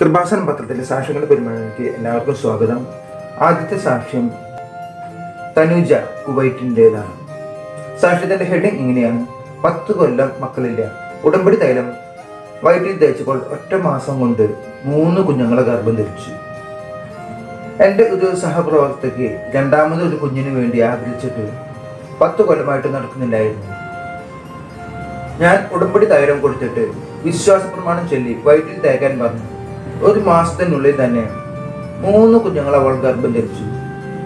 കൃപാസന പത്രത്തിലെ സാക്ഷ്യങ്ങളുടെ പെരുമാറ്റത്തിലേക്ക് എല്ലാവർക്കും സ്വാഗതം. ആദ്യത്തെ സാക്ഷ്യം തനുജ കുവൈറ്റിന്റെതാണ് സാക്ഷ്യത്തിന്റെ ഹെഡിങ് ഇങ്ങനെയാണ്. പത്ത് കൊല്ലം മക്കളില്ല. ഉടമ്പടി തൈലം വയറ്റിൽ തേച്ചപ്പോൾ ഒറ്റ മാസം കൊണ്ട് മൂന്ന് കുഞ്ഞുങ്ങളെ ഗർഭം ധരിച്ചു. എന്റെ ഒരു സഹപ്രവർത്തകയ്ക്ക് രണ്ടാമത് ഒരു കുഞ്ഞിന് വേണ്ടി ആഗ്രഹിച്ചിട്ട് പത്ത് കൊല്ലമായിട്ട് നടക്കുന്നില്ലായിരുന്നു. ഞാൻ ഉടമ്പടി തൈലം കൊടുത്തിട്ട് വിശ്വാസ പ്രമാണം ചൊല്ലി വയറ്റിൽ തേക്കാൻ പറഞ്ഞു. ഒരു മാസത്തിനുള്ളിൽ തന്നെ മൂന്ന് കുഞ്ഞുങ്ങൾ അവൾ ഗർഭം ധരിച്ചു.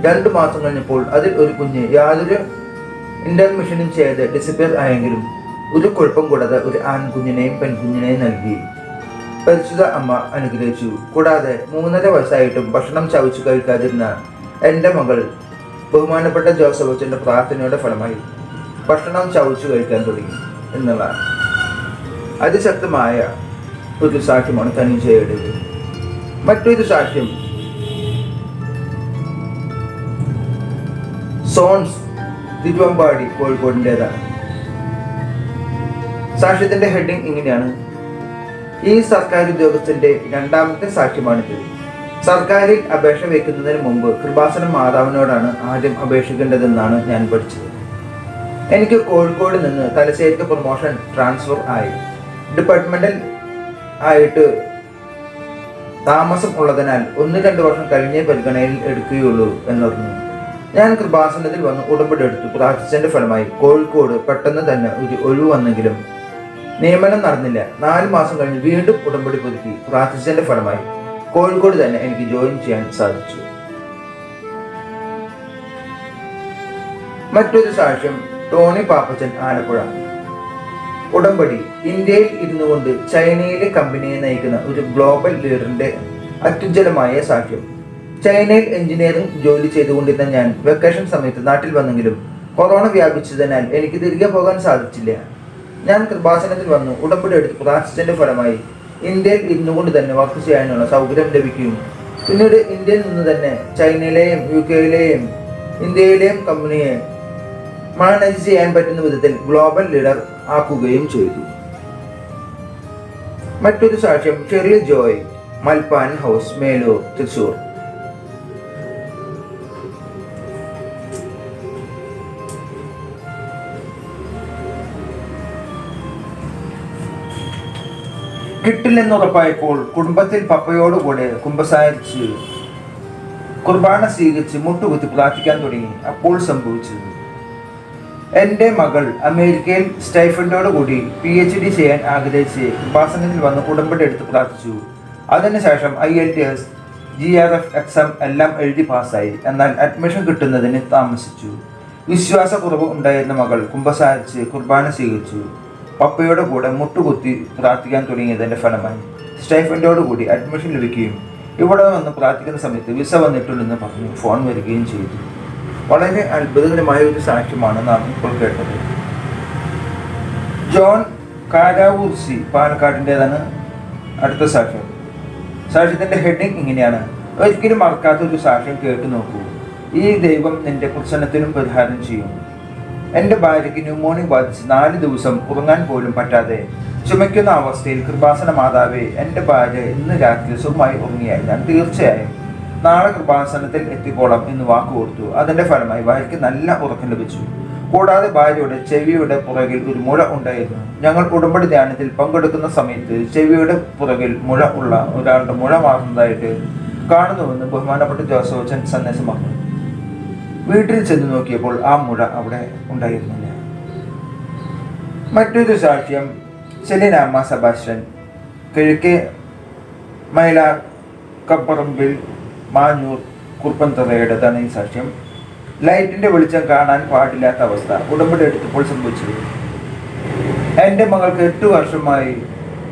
രണ്ടു മാസം കഴിഞ്ഞപ്പോൾ അതിൽ ഒരു കുഞ്ഞ് യാതൊരു ഇന്റർമിഷനും ചെയ്ത് ഡിസപ്പിയർ ആയെങ്കിലും ഒരു കുഴപ്പം കൂടാതെ ഒരു ആൺകുഞ്ഞിനെയും പെൺകുഞ്ഞിനെയും നൽകി. പരിശുദ്ധ അമ്മ അനുഗ്രഹിച്ചു. കൂടാതെ മൂന്നര വയസ്സായിട്ടും ഭക്ഷണം ചവച്ചു കഴിക്കാതിരുന്ന എന്റെ മകൾ ബഹുമാനപ്പെട്ട ജോസഫ് അച്ഛന്റെ പ്രാർത്ഥനയുടെ ഫലമായി ഭക്ഷണം ചവച്ചു കഴിക്കാൻ തുടങ്ങി എന്നുള്ളതാണ് അതിശക്തമായ ഒരു സാക്ഷ്യമാണ് തനിജയുടേത് മറ്റൊരു സാക്ഷ്യം. സോൺസ് തിരുവമ്പാടി കോഴിക്കോടിന്റെതാണ്. സാക്ഷ്യത്തിന്റെ ഹെഡിങ് ഇങ്ങനെയാണ്. ഈ സർക്കാർ ഉദ്യോഗസ്ഥന്റെ രണ്ടാമത്തെ സാക്ഷ്യമാണിത്. സർക്കാരിൽ അപേക്ഷ വയ്ക്കുന്നതിന് മുമ്പ് കൃപാസന മാതാവിനോടാണ് ആദ്യം അപേക്ഷിക്കേണ്ടതെന്നാണ് ഞാൻ പഠിച്ചത്. എനിക്ക് കോഴിക്കോട് നിന്ന് തലശ്ശേരിക്ക് പ്രൊമോഷൻ ട്രാൻസ്ഫർ ആയി. ഡിപ്പാർട്ട്മെന്റൽ ആയിട്ട് താമസം ഉള്ളതിനാൽ ഒന്ന് രണ്ട് വർഷം കഴിഞ്ഞേ പരിഗണനയിൽ എടുക്കുകയുള്ളൂ എന്നറിഞ്ഞു ഞാൻ കൃപാസനത്തിൽ വന്ന് ഉടമ്പടി എടുത്തു. പ്രാർത്ഥിച്ചതിന്റെ ഫലമായി കോഴിക്കോട് പെട്ടെന്ന് തന്നെ ഒരു ഒഴിവ് വന്നെങ്കിലും നിയമനം നടന്നില്ല. നാല് മാസം കഴിഞ്ഞ് വീണ്ടും ഉടമ്പടി പുതുക്കി. പ്രാർത്ഥിച്ചതിന്റെ ഫലമായി കോഴിക്കോട് തന്നെ എനിക്ക് ജോയിൻ ചെയ്യാൻ സാധിച്ചു. മറ്റൊരു സാക്ഷ്യം ടോണി പാപ്പച്ചൻ ആലപ്പുഴ. ഉടമ്പടി. ഇന്ത്യയിൽ ഇരുന്നു കൊണ്ട് ചൈനയിലെ കമ്പനിയെ നയിക്കുന്ന ഒരു ഗ്ലോബൽ ലീഡറിന്റെ അത്യുജ്വലമായ സാക്ഷ്യം. ചൈനയിൽ എഞ്ചിനീയറിംഗ് ജോലി ചെയ്തുകൊണ്ടിരുന്ന ഞാൻ വെക്കേഷൻ സമയത്ത് നാട്ടിൽ വന്നെങ്കിലും കൊറോണ വ്യാപിച്ചതിനാൽ എനിക്ക് തിരികെ പോകാൻ സാധിച്ചില്ല. ഞാൻ കൃപാസനത്തിൽ വന്നു. ഉടമ്പടി എടുത്ത് പ്രാർത്ഥിച്ചതിന്റെ ഫലമായി ഇന്ത്യയിൽ ഇരുന്നു കൊണ്ട് തന്നെ വർക്ക് ചെയ്യാനുള്ള സൗകര്യം ലഭിക്കുകയും പിന്നീട് ഇന്ത്യയിൽ നിന്ന് തന്നെ ചൈനയിലെയും യു കെയിലെയും ഇന്ത്യയിലെയും കമ്പനിയെ മാനേജ് ചെയ്യാൻ പറ്റുന്ന വിധത്തിൽ ഗ്ലോബൽ ലീഡർ ആക്കുകയും ചെയ്തു. മറ്റൊരു സാക്ഷ്യം Sheryl Joy Malpan house Melur Thrissur കിട്ടില്ലെന്നുറപ്പായപ്പോൾ കുടുംബത്തിൽ പപ്പയോടുകൂടെ കുമ്പസാരിച്ച് കുർബാന സ്വീകരിച്ച് മുട്ടുകുത്തി പ്രാർത്ഥിക്കാൻ തുടങ്ങി. അപ്പോൾ സംഭവിച്ചത് എന്റെ മകൾ അമേരിക്കയിൽ സ്റ്റൈഫൻഡോട് കൂടി പി എച്ച് ഡി ചെയ്യാൻ ആഗ്രഹിച്ച് ഉപാസനത്തിൽ വന്ന് ഉടമ്പടി എടുത്ത് പ്രാർത്ഥിച്ചു. അതിനുശേഷം IELTS G R F exam എല്ലാം എഴുതി പാസ്സായി. എന്നാൽ അഡ്മിഷൻ കിട്ടുന്നതിന് താമസിച്ചു. വിശ്വാസക്കുറവ് ഉണ്ടായിരുന്ന മകൾ കുമ്പസാരിച്ച് കുർബാന സ്വീകരിച്ചു. പപ്പയുടെ കൂടെ മുട്ടുകുത്തി പ്രാർത്ഥിക്കാൻ തുടങ്ങിയതിന്റെ ഫലമായി സ്റ്റൈഫൻഡോട് കൂടി അഡ്മിഷൻ ലഭിക്കുകയും ഇവിടെ വന്ന് പ്രാർത്ഥിക്കുന്ന സമയത്ത് വിസ വന്നിട്ടുണ്ടെന്ന് പറഞ്ഞു ഫോൺ വരികയും ചെയ്തു. വളരെ അത്ഭുതകരമായ ഒരു സാക്ഷ്യമാണ് നാം ഇപ്പോൾ കേട്ടത്. ജോൺ കാരാവൂർസി പാലക്കാടിന്റെതാണ് അടുത്ത സാക്ഷ്യം. സാക്ഷ്യത്തിന്റെ ഹെഡിങ് ഇങ്ങനെയാണ്. ഒരിക്കലും മറക്കാത്ത ഒരു സാക്ഷ്യം കേട്ടു നോക്കൂ. ഈ ദൈവം നിന്റെ പ്രസന്നത്തിനും പരിഹാരം ചെയ്യും. എന്റെ ഭാര്യയ്ക്ക് ന്യൂമോണിയ ബാധിച്ച് നാല് ദിവസം ഉറങ്ങാൻ പോലും പറ്റാതെ ചുമയ്ക്കുന്ന അവസ്ഥയിൽ കൃപാസന മാതാവേ എന്റെ ഭാര്യ ഇന്ന് രാത്രി സുഖമായി ഉറങ്ങിയാൽ ഞാൻ തീർച്ചയായും നാളെ കൃപാസനത്തിൽ എത്തിക്കോളാം എന്ന് വാക്ക് കൊടുത്തു. അതിന്റെ ഫലമായി ഭാര്യയ്ക്ക് നല്ല ഉറക്കം ലഭിച്ചു. കൂടാതെ ഭാര്യയുടെ ചെവിയുടെ പുറകിൽ ഒരു മുഴ ഉണ്ടായിരുന്നു. ഞങ്ങൾ ഉടമ്പടി ധ്യാനത്തിൽ പങ്കെടുക്കുന്ന സമയത്ത് ചെവിയുടെ പുറകിൽ മുഴ ഉള്ള ഒരാളുടെ മുഴ മാറുന്നതായിട്ട് കാണുന്നുവെന്ന് ബഹുമാനപ്പെട്ട ജോസോച്ചൻ സന്ദേശം പറഞ്ഞു വീട്ടിൽ ചെന്ന് നോക്കിയപ്പോൾ ആ മുഴ അവിടെ ഉണ്ടായിരുന്നില്ല. മറ്റൊരു സാക്ഷ്യം സെലിനാമ്മ സബാസ്റ്റ്യൻ കിഴക്കേ മൈലാർ കപ്പറമ്പിൽ മാഞ്ഞൂർ കുറുപ്പന്തറയുടേതാണ് ഈ സാക്ഷ്യം. ലൈറ്റിന്റെ വെളിച്ചം കാണാൻ പാടില്ലാത്ത അവസ്ഥ. ഉടമ്പടി എടുത്തപ്പോൾ സംഭവിച്ചത് എന്റെ മകൾക്ക് എട്ട് വർഷമായി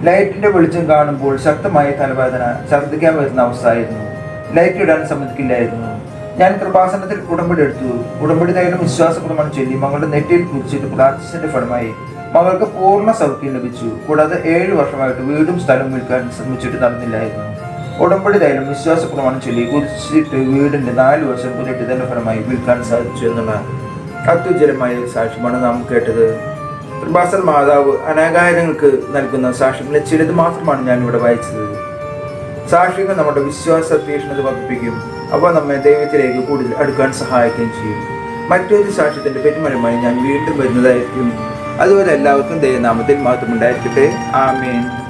ലൈറ്റിന്റെ വെളിച്ചം കാണുമ്പോൾ ശക്തമായ തലവേദന ഛർദ്ദിക്കാൻ വരുന്ന അവസ്ഥ ആയിരുന്നു ലൈറ്റ് ഇടാൻ സമ്മതിക്കില്ലായിരുന്നു. ഞാൻ കൃപാസനത്തിൽ ഉടമ്പടി എടുത്തു. ഉടമ്പടി തൈലം വിശ്വാസപ്രമാണം ചൊല്ലി മകളുടെ നെറ്റിയിൽ കുറിച്ചിട്ട് പ്രാർത്ഥിച്ചതിന്റെ ഫലമായി മകൾക്ക് പൂർണ സൗഖ്യം ലഭിച്ചു. കൂടാതെ ഏഴ് വർഷമായിട്ട് വീടും സ്ഥലവും വിൽക്കാൻ ശ്രമിച്ചിട്ട് നടന്നില്ലായിരുന്നു. ഉടമ്പടി തൈലം വിശ്വാസ പ്രമാണം ചൊല്ലി കുറിച്ചിട്ട് വീടിന്റെ നാല് വർഷം പുരട്ടിയതിന്റെ ഫലമായി വിൽക്കാൻ സാധിച്ചു എന്നുള്ള അത്യുജ്വലമായ സാക്ഷ്യമാണ് നാം കേട്ടത്. കൃപാസൻ മാതാവ് അനാകാരങ്ങൾക്ക് നൽകുന്ന സാക്ഷ്യങ്ങളെ ചിലത് മാത്രമാണ് ഞാൻ ഇവിടെ വായിച്ചത്. സാക്ഷ്യങ്ങൾ നമ്മുടെ വിശ്വാസ തീക്ഷ്ണത വർദ്ധിപ്പിക്കും. അവ നമ്മെ ദൈവത്തിലേക്ക് കൂടുതൽ അടുക്കാൻ സഹായിക്കുകയും ചെയ്യും. മറ്റൊരു സാക്ഷ്യത്തിന്റെ പെരുമഴമായി ഞാൻ വീണ്ടും വരുന്നതായിരിക്കും. അതുപോലെ എല്ലാവർക്കും ദൈവനാമത്തിൽ മാത്രം ഉണ്ടായിരിക്കട്ടെ ആമേൻ.